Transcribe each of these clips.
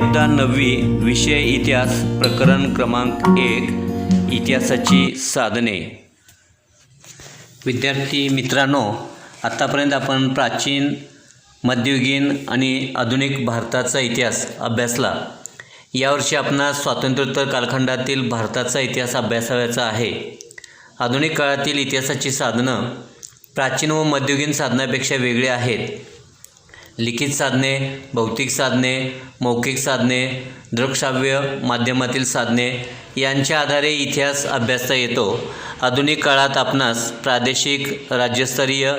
इयत्ता नववी विषय इतिहास प्रकरण क्रमांक एक इतिहासाची साधने. विद्यार्थी मित्रांनो आत्तापर्यंत आपण प्राचीन मध्ययुगीन आणि आधुनिक भारताचा इतिहास अभ्यासला. यावर्षी आपणास स्वातंत्र्योत्तर कालखंडातील भारताचा इतिहास अभ्यासावायचा आहे. आधुनिक काळातील इतिहासाची साधनं प्राचीन व मध्ययुगीन साधनापेक्षा वेगळी आहेत. लिखित साधने भौतिक साधने मौखिक साधने दृकश्राव्य माध्यमातील साधने यांच्या आधारे इतिहास अभ्यासता येतो. आधुनिक काळात आपणास प्रादेशिक राज्यस्तरीय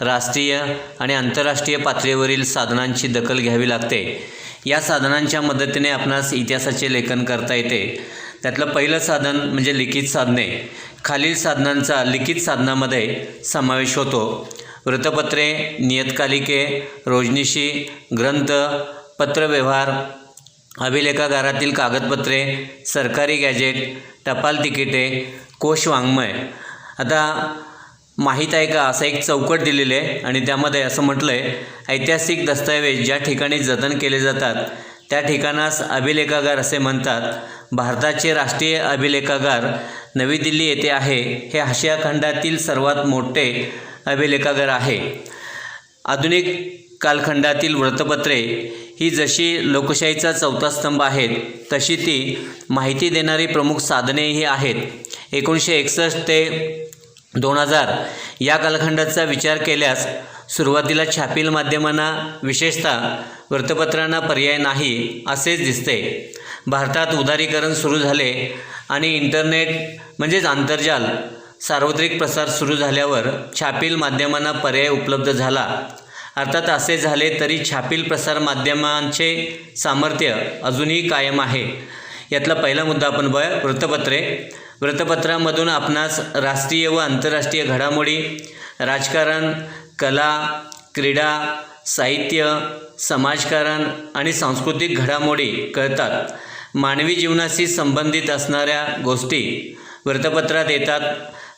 राष्ट्रीय आणि आंतरराष्ट्रीय पातळीवरील साधनांची दखल घ्यावी लागते. या साधनांच्या मदतीने आपणास इतिहासाचे लेखन करता येते. त्यातलं पहिलं साधन म्हणजे लिखित साधने. खालील साधनांचा लिखित साधनामध्ये समावेश होतो. वृत्तपत्रे नियतकालिके रोजनिशी ग्रंथ पत्रव्यवहार अभिलेखागारातील कागदपत्रे सरकारी गॅजेट टपाल तिकिटे कोश वाङ्मय. आता माहीत आहे का? असं एक चौकट दिलेलं आहे आणि त्यामध्ये असं म्हटलं आहे ऐतिहासिक दस्तऐवज ज्या ठिकाणी जतन केले जातात त्या ठिकाणास अभिलेखागार असे म्हणतात. भारताचे राष्ट्रीय अभिलेखागार नवी दिल्ली येथे आहे. हे आशिया खंडातील सर्वात मोठे अभिलेखागार आहे. आधुनिक कालखंडातील वृत्तपत्रे ही जशी लोकशाहीचा चौथा स्तंभ आहेत तशी ती माहिती देणारी प्रमुख साधनेही आहेत. एकोणीसशे एकसष्ट ते दोन हजार या कालखंडाचा विचार केल्यास सुरुवातीला छापील माध्यमांना विशेषतः वृत्तपत्रांना पर्याय नाही असेच दिसते. भारतात उदारीकरण सुरू झाले आणि इंटरनेट म्हणजेच आंतरजाल सार्वत्रिक प्रसार सुरू झाल्यावर छापील माध्यमांना पर्याय उपलब्ध झाला. अर्थात असे झाले तरी छापील प्रसार माध्यमांचे सामर्थ्य अजूनही कायम आहे. यातला पहिला मुद्दा आपण बघ वृत्तपत्रे. वृत्तपत्रामधून आपणास राष्ट्रीय व आंतरराष्ट्रीय घडामोडी राजकारण कला क्रीडा साहित्य समाजकारण आणि सांस्कृतिक घडामोडी कळतात. मानवी जीवनाशी संबंधित असणाऱ्या गोष्टी वृत्तपत्रात येतात.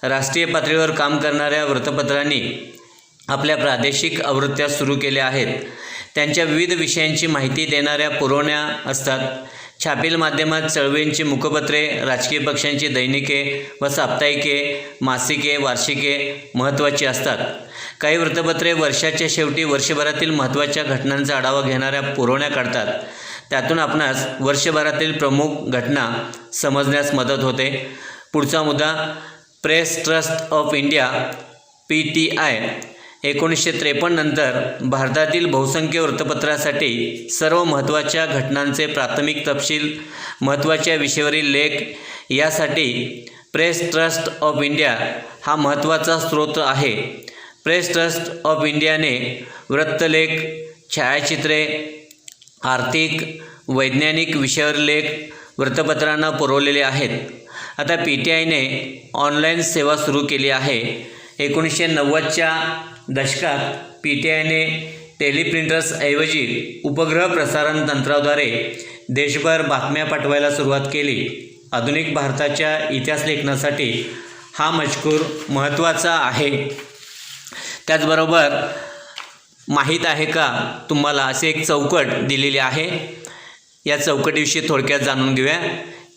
राष्ट्रीय पातळीवर काम करणाऱ्या वृत्तपत्रांनी आपल्या प्रादेशिक आवृत्त्या सुरू केल्या आहेत. त्यांच्या विविध विषयांची माहिती देणाऱ्या पुरवण्या असतात. छापील माध्यमात चळवळींची मुखपत्रे राजकीय पक्षांची दैनिके व साप्ताहिके मासिके वार्षिके महत्त्वाची असतात. काही वृत्तपत्रे वर्षाच्या शेवटी वर्षभरातील महत्त्वाच्या घटनांचा आढावा घेणाऱ्या पुरवण्या काढतात. त्यातून आपणास वर्षभरातील प्रमुख घटना समजण्यास मदत होते. पुढचा मुद्दा press trust of India P T I एकोणीसशे त्रेपन्ननंतर भारतातील बहुसंख्य वृत्तपत्रासाठी सर्व महत्त्वाच्या घटनांचे प्राथमिक तपशील महत्त्वाच्या विषयावरील लेख यासाठी प्रेस ट्रस्ट ऑफ इंडिया हा महत्त्वाचा स्रोत आहे. प्रेस ट्रस्ट ऑफ इंडियाने वृत्तलेख छायाचित्रे आर्थिक वैज्ञानिक विषयावर लेख वृत्तपत्रांना पुरवलेले आहेत. आता पी टी आयने ऑनलाईन सेवा सुरू केली आहे. एकोणीसशे नव्वदच्या दशकात पी टी आयने टेलिप्रिंटर्सऐवजी उपग्रह प्रसारण तंत्राद्वारे देशभर बातम्या पाठवायला सुरुवात केली. आधुनिक भारताच्या इतिहास लेखनासाठी हा मजकूर महत्त्वाचा आहे. त्याचबरोबर माहीत आहे का तुम्हाला असे एक चौकट दिलेली आहे. या चौकटीविषयी थोडक्यात जाणून घेऊया.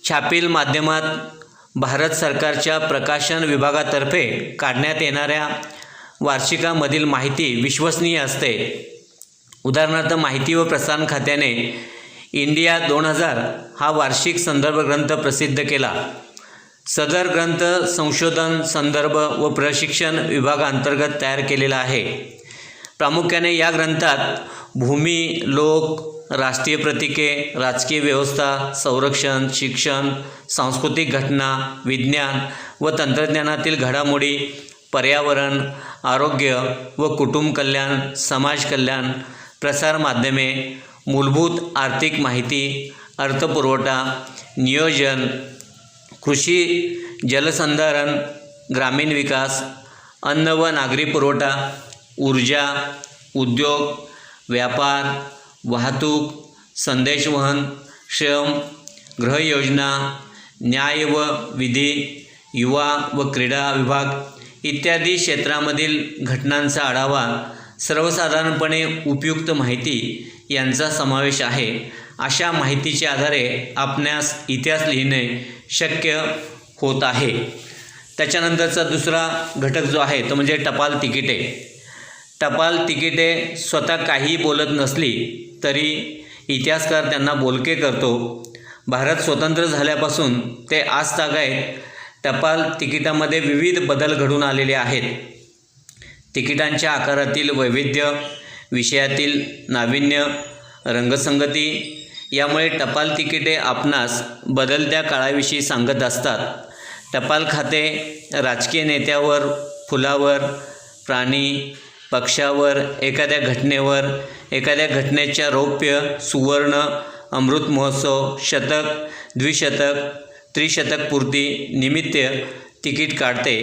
छापील माध्यमात भारत सरकारच्या प्रकाशन विभागातर्फे काढण्यात येणाऱ्या वार्षिकामधील माहिती विश्वसनीय असते. उदाहरणार्थ माहिती व प्रसारण खात्याने इंडिया दोन हजार हा वार्षिक संदर्भ ग्रंथ प्रसिद्ध केला. सदर ग्रंथ संशोधन संदर्भ व प्रशिक्षण विभागाअंतर्गत तयार केलेला आहे. प्रामुख्याने या ग्रंथात भूमी लोक राष्ट्रीय प्रतीके राजकीय व्यवस्था संरक्षण शिक्षण सांस्कृतिक घटना विज्ञान व तंत्रज्ञानातील घडामोडी पर्यावरण आरोग्य व कुटुंब कल्याण समाज कल्याण प्रसारमाध्यमे मूलभूत आर्थिक माहिती अर्थपुरवठा नियोजन कृषी जलसंधारण ग्रामीण विकास अन्न व नागरी पुरवठा ऊर्जा उद्योग व्यापार वाहतूक संदेशवहन श्रम गृहयोजना न्याय व विधी युवा व क्रीडा विभाग इत्यादी क्षेत्रामधील घटनांचा आढावा सर्वसाधारणपणे उपयुक्त माहिती यांचा समावेश आहे. अशा माहितीच्या आधारे आपणास इतिहास लिहिणे शक्य होत आहे. त्याच्यानंतरचा दुसरा घटक जो आहे तो म्हणजे टपाल तिकिटे. टपाल तिकिटे स्वतः काही बोलत नसली तरी इतिहासकार त्यांना बोलके करतो. भारत स्वतंत्र झाल्यापासून ते आज तागायत टपाल तिकिटामध्ये विविध बदल घडून आलेले आहेत. तिकिटांच्या आकारातील वैविध्य विषयातील नाविन्य रंगसंगती यामुळे टपाल तिकिटे आपणास बदलत्या काळाविषयी सांगत असतात. टपाल खाते राजकीय नेत्यावर फुलावर प्राणी पक्षावर एखाद्या घटनेवर एखाद्या घटनेच्या रौप्य सुवर्ण अमृत महोत्सव शतक द्विशतक त्रिशतक पूर्ती निमित्त तिकीट काढते.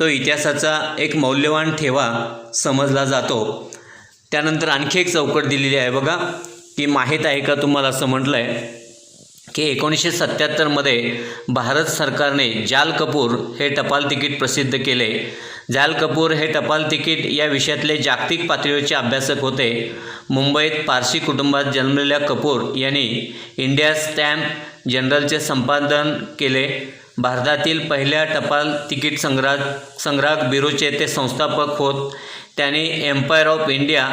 तो इतिहासाचा एक मौल्यवान ठेवा समजला जातो. त्यानंतर आणखी एक चौकट दिलेली आहे बघा की माहीत आहे का तुम्हाला असं म्हटलं आहे की एकोणीसशे सत्त्याहत्तरमध्ये भारत सरकारने जाल कपूर हे टपाल तिकीट प्रसिद्ध केले. जाल कपूर हे टपाल तिकीट या विषयातले जागतिक पातळीवरचे अभ्यासक होते. मुंबईत पारशी कुटुंबात जन्मलेल्या कपूर यांनी इंडिया स्टॅम्प जनरलचे संपादन केले. भारतातील पहिल्या टपाल तिकीट संग्राहक संग्राहक ब्युरोचे ते संस्थापक होत. त्यांनी एम्पायर ऑफ इंडिया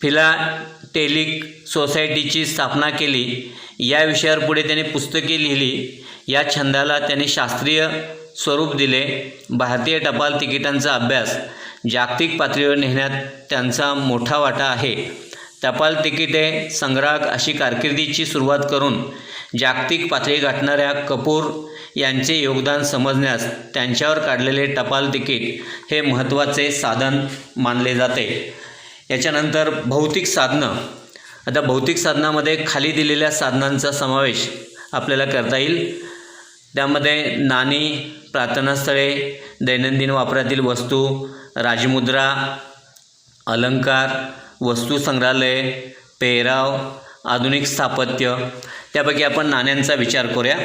फिलाटेलिक सोसायटीची स्थापना केली. या विषयावर पुढे त्यांनी पुस्तके लिहिली. या छंदाला त्यांनी शास्त्रीय स्वरूप दिले. भारतीय टपाल तिकिटांचा अभ्यास. जागतिक पातळीवर नेण्यात त्यांचा मोठा वाटा आहे. टपाल तिकिटे संग्राहक अशी कारकिर्दीची सुरुवात करून जागतिक पातळी गाठणाऱ्या कपूर यांचे योगदान समजण्यास त्यांच्यावर काढलेले टपाल तिकीट हे महत्त्वाचे साधन मानले जाते. याच्यानंतर भौतिक साधनं आता भौतिक साधनामध्ये खाली दिलेल्या साधनांचा समावेश आपल्याला करता येईल. त्यामध्ये नाणी प्रार्थनास्थळे दैनंदिन वापरातील वस्तू राजमुद्रा अलंकार वस्तू संग्रहालय पेहराव आधुनिक स्थापत्य. त्यापैकी आपण नाण्यांचा विचार करूया.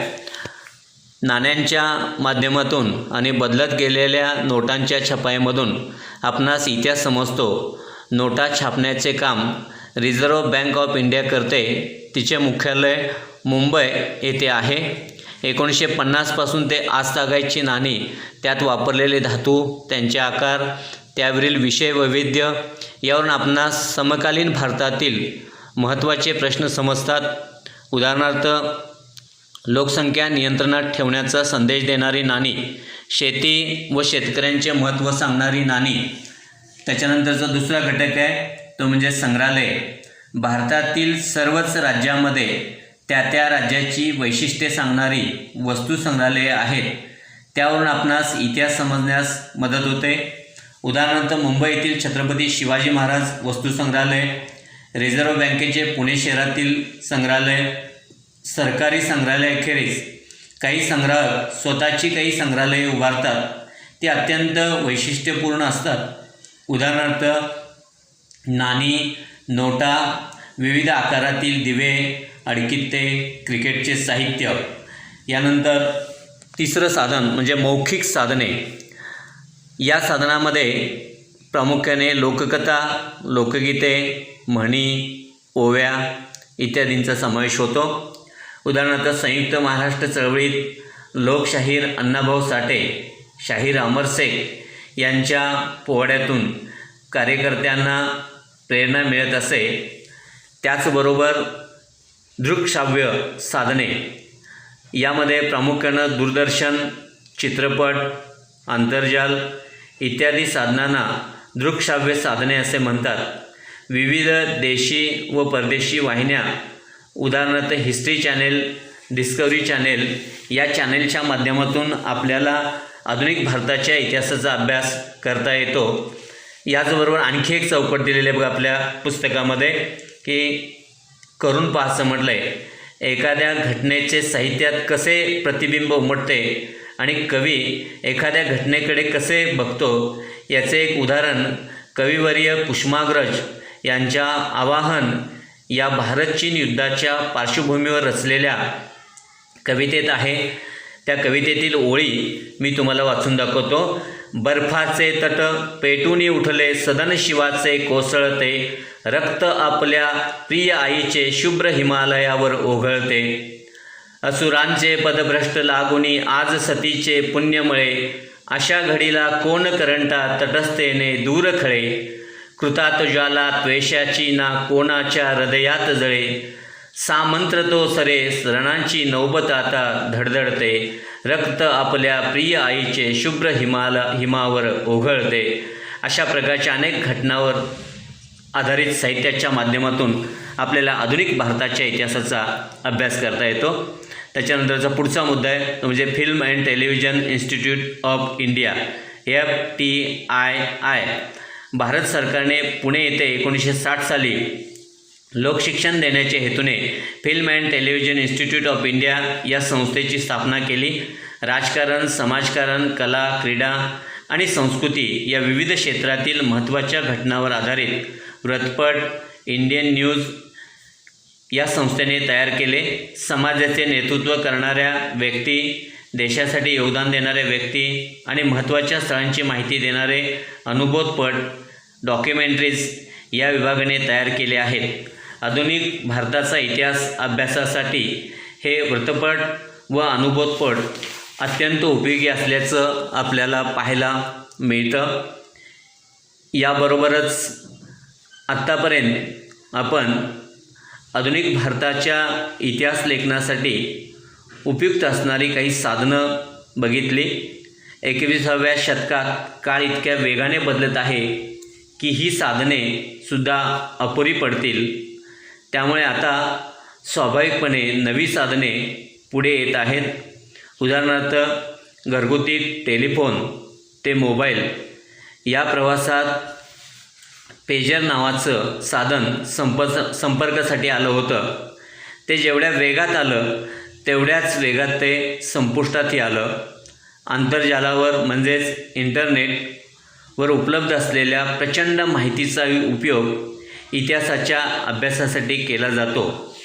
नाण्यांच्या माध्यमातून आणि बदलत गेलेल्या नोटांच्या छपाईमधून आपणास इतिहास समजतो. नोटा छापण्याचे काम रिझर्व्ह बँक ऑफ इंडिया करते तिचे मुख्यालय मुंबई येथे आहे. एकोणीसशे पन्नासपासून ते आज तागायची नाणी त्यात वापरलेले धातू त्यांचे आकार त्यावरील विषय वैविध्य यावरून आपणास समकालीन भारतातील महत्त्वाचे प्रश्न समजतात. उदाहरणार्थ लोकसंख्या नियंत्रणात ठेवण्याचा संदेश देणारी नाणी शेती व शेतकऱ्यांचे महत्त्व सांगणारी नाणी. त्याच्यानंतरचा दुसरा घटक आहे तो म्हणजे संग्रहालय. भारतातील सर्वच राज्यामध्ये त्या त्या राज्याची वैशिष्ट्ये सांगणारी वस्तू संग्रहालये आहेत. त्यावरून आपणास इतिहास समजण्यास मदत होते. उदाहरणार्थ मुंबई येथील छत्रपती शिवाजी महाराज वस्तू संग्रहालय रिझर्व्ह बँकेचे पुणे शहरातील संग्रहालय सरकारी संग्रहालयाखेरीज काही संग्राहक स्वतःची काही संग्रहालये उभारतात. ती अत्यंत वैशिष्ट्यपूर्ण असतात. उदाहरणार्थ नाणी नोटा विविध आकारातील दिवे अडकित्ते क्रिकेटचे साहित्य. यानंतर तिसरं साधन म्हणजे मौखिक साधने. या साधनामध्ये प्रामुख्याने लोककथा लोकगीते म्हणी ओव्या इत्यादींचा समावेश होतो. उदाहरणार्थ संयुक्त महाराष्ट्र चळवळीत लोकशाहीर अण्णाभाऊ साठे शाहीर अमर शेख यांच्या पोवाड्यातून कार्यकर्त्यांना प्रेरणा मिळत असे त्याचबरोबर दृकश्राव्य साधने. यामध्ये प्रामुख्यानं दूरदर्शन चित्रपट आंतरजाल इत्यादी साधनांना दृकश्राव्य साधने असे म्हणतात. विविध देशी व परदेशी वाहिन्या उदाहरणार्थ हिस्ट्री चॅनेल डिस्कवरी चॅनेल या चॅनेलच्या माध्यमातून आपल्याला आधुनिक भारताच्या इतिहासाचा अभ्यास करता येतो. याचबरोबर आणखी एक चौकट दिलेली आहे बघा आपल्या पुस्तकामध्ये की करून पाहायचं म्हटलं आहे एखाद्या घटनेचे साहित्यात कसे प्रतिबिंब उमटते आणि कवी एखाद्या घटनेकडे कसे बघतो याचे एक उदाहरण कविवर्य पुष्माग्रज यांच्या आवाहन या भारत चीन युद्धाच्या पार्श्वभूमीवर रचलेल्या कवितेत आहे. त्या कवितेतील ओळी मी तुम्हाला वाचून दाखवतो. बर्फाचे तट पेटूनी उठले सदन शिवाचे कोसळते रक्त आपल्या प्रिय आईचे शुभ्र हिमालयावर ओघळते. असुरांचे पदभ्रष्ट लागुनी आज सतीचे पुण्यमळे अशा घडीला कोण करंटा तटस्थेने दूर खळे? कृतात ज्वाला त्वेषाची ना कोणाच्या हृदयात जळे. सामंत्र तो सरे रणांची नौबत आता धडधडते. रक्त आपल्या प्रिय आईचे शुभ्र हिमाला हिमावर ओघळते. अशा प्रकारच्या अनेक घटनावर आधारित साहित्याच्या माध्यमातून आपल्याला आधुनिक भारताच्या इतिहासाचा अभ्यास करता येतो. त्याच्यानंतरचा पुढचा मुद्दा आहे तो म्हणजे film and television institute of India F T I I. Bharat सरकारने पुणे येथे एकोणीसशे साठ साली लोकशिक्षण देण्याच्या हेतूने film and television institute of India या संस्थेची स्थापना केली. राजकारण समाजकारण कला क्रीडा आणि संस्कृती या विविध क्षेत्रातील महत्त्वाच्या घटनावर आधारित वृत्तपट इंडियन न्यूज या संस्थेने तयार केले. समाजाचे नेतृत्व करणाऱ्या व्यक्ती देशासाठी योगदान देणाऱ्या व्यक्ती आणि महत्त्वाच्या स्थळांची माहिती देणारे अनुभवपट डॉक्युमेंटरीज या विभागाने तयार केले आहेत. आधुनिक भारताचा इतिहास अभ्यासासाठी हे वृत्तपट व अनुभवपट अत्यंत उपयोगी असल्याचं आपल्याला पाहायला मिळतं. याबरोबरच आत्तापर्यंत आपण आधुनिक भारताच्या इतिहास लेखनासाठी उपयुक्त असणारी काही साधनं बघितली. एकविसाव्या शतकात काळ इतक्या वेगाने बदलत आहे की ही साधने सुद्धा अपुरी पडतील. त्यामुळे आता स्वाभाविकपणे नवी साधने पुढे येत आहेत. उदाहरणार्थ घरगुती टेलिफोन ते मोबाईल. या प्रवासात पेजर नावाचं साधन संप संपर्कासाठी आलं होतं. ते जेवढ्या वेगात आलं तेवढ्याच वेगात ते संपुष्टातही आलं. आंतरजालावर म्हणजेच इंटरनेटवर उपलब्ध असलेल्या प्रचंड माहितीचा उपयोग इतिहासाच्या अभ्यासासाठी केला जातो.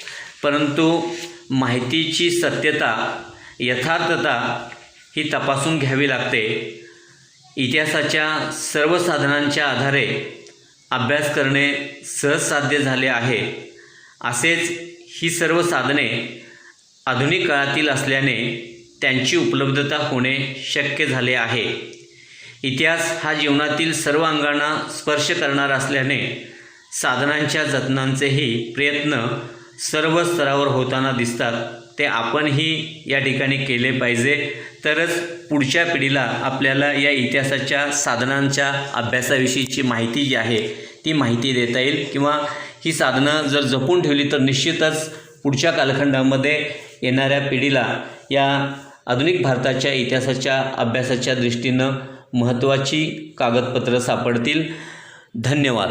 परंतु माहितीची सत्यता यथार्थता ही तपासून घ्यावी लागते. इतिहासाच्या सर्व साधनांच्या आधारे अभ्यास करणे सहज साध्य झाले आहे. असेच ही सर्व साधने आधुनिक काळातील असल्याने त्यांची उपलब्धता होणे शक्य झाले आहे. इतिहास हा जीवनातील सर्व अंगांना स्पर्श करणारा असल्याने साधनांच्या जतनांचेही प्रयत्न सर्व स्तरावर होताना दिसतात. ते आपणही या ठिकाणी केले पाहिजे. तरच पुढच्या पिढीला आपल्याला या इतिहासाच्या साधनांच्या अभ्यासाविषयीची माहिती जी आहे ती माहिती देता येईल. किंवा ही साधनं जर जपून ठेवली तर निश्चितच पुढच्या कालखंडामध्ये येणाऱ्या पिढीला या आधुनिक भारताच्या इतिहासाच्या अभ्यासाच्या दृष्टीनं महत्त्वाची कागदपत्रं सापडतील. धन्यवाद.